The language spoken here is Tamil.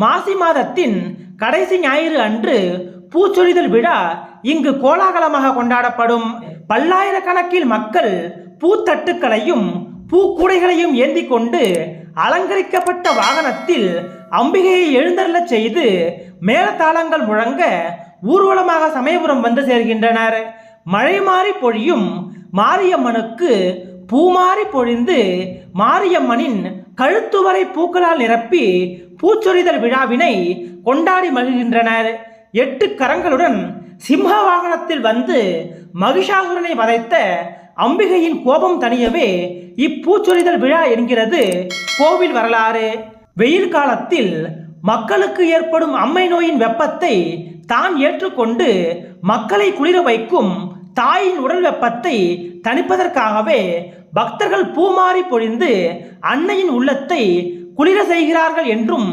மாசி மாதத்தின் கடைசி ஞாயிறு அன்று பூச்சொரிதல் விழா இங்கு கோலாகலமாக கொண்டாடப்படும். பல்லாயிரக்கணக்கில் மக்கள் பூத்தட்டுக்களையும் பூக்கூடைகளையும் ஏந்தி கொண்டு அலங்கரிக்கப்பட்ட வாகனத்தில் அம்பிகையை எழுந்தருளச் செய்து மேலத்தாளங்கள் முழங்க ஊர்வலமாக சமயபுரம் வந்து சேர்கின்றனர். மழை மாறி பொழியும் மாரியம்மனுக்கு பூமாறி பொழிந்து மாரியம்மனின் கழுத்துவரை பூக்களால் நிரப்பி பூச்சொரிதல் விழாவினை கொண்டாடி மகிழ்கின்றனர். எட்டு கரங்களுடன் சிம்ம வாகனத்தில் வந்து மகிஷாசுரனை வதைத்த அம்பிகையின் கோபம் தனியவே இப்பூச்சொரிதல் விழா என்கிறது கோவில் வரலாறு. வெயில் காலத்தில் மக்களுக்கு ஏற்படும் அம்மை நோயின் வெப்பத்தை தான் ஏற்றுக்கொண்டு மக்களை குளிர வைக்கும் தாயின் உடல் வெப்பத்தை தணிப்பதற்காகவே பக்தர்கள் பூமாரி பொழிந்து அன்னையின் உள்ளத்தை குளிர செய்கிறார்கள் என்றும்